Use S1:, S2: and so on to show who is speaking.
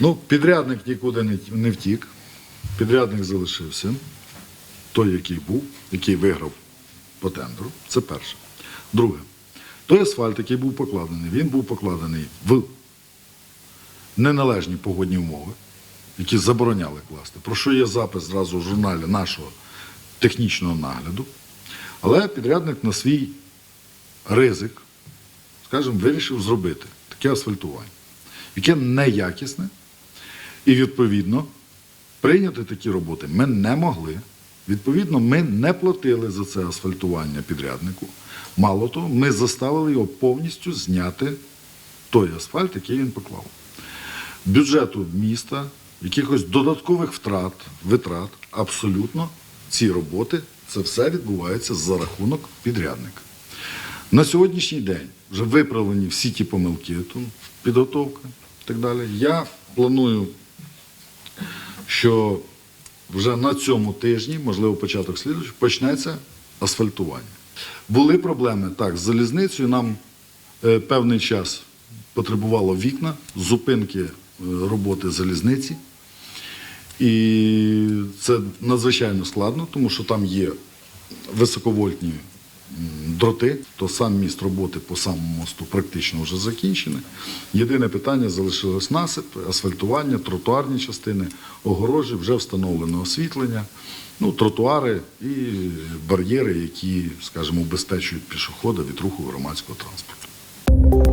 S1: Ну, підрядник нікуди не, втік. Підрядник залишився. Той, який був, який виграв по тендеру. Це перше. Друге, той асфальт, який був покладений, він був покладений в неналежні погодні умови, які забороняли класти. Про що є запис зразу в журналі нашого технічного нагляду. Але підрядник на свій ризик, скажімо, вирішив зробити таке асфальтування, яке неякісне, і відповідно прийняти такі роботи ми не могли. Відповідно, ми не платили за це асфальтування підряднику. Мало того, ми заставили його повністю зняти той асфальт, який він поклав. Бюджету міста, якихось додаткових втрат, витрат, абсолютно ці роботи, це все відбувається за рахунок підрядника. На сьогоднішній день вже виправлені всі ті помилки, підготовка і так далі. Я планую, що вже на цьому тижні, можливо, початок слідуючого, почнеться асфальтування. Були проблеми так з залізницею. Нам е, певний час потребувало вікна, зупинки е, роботи залізниці. І це надзвичайно складно, тому що там є високовольтні дроти, то сам міст роботи по самому мосту практично вже закінчений. Єдине питання залишилось насип, асфальтування, тротуарні частини, огорожі, вже встановлено освітлення, ну, тротуари і бар'єри, які, скажімо, убезпечують пішохода від руху громадського транспорту.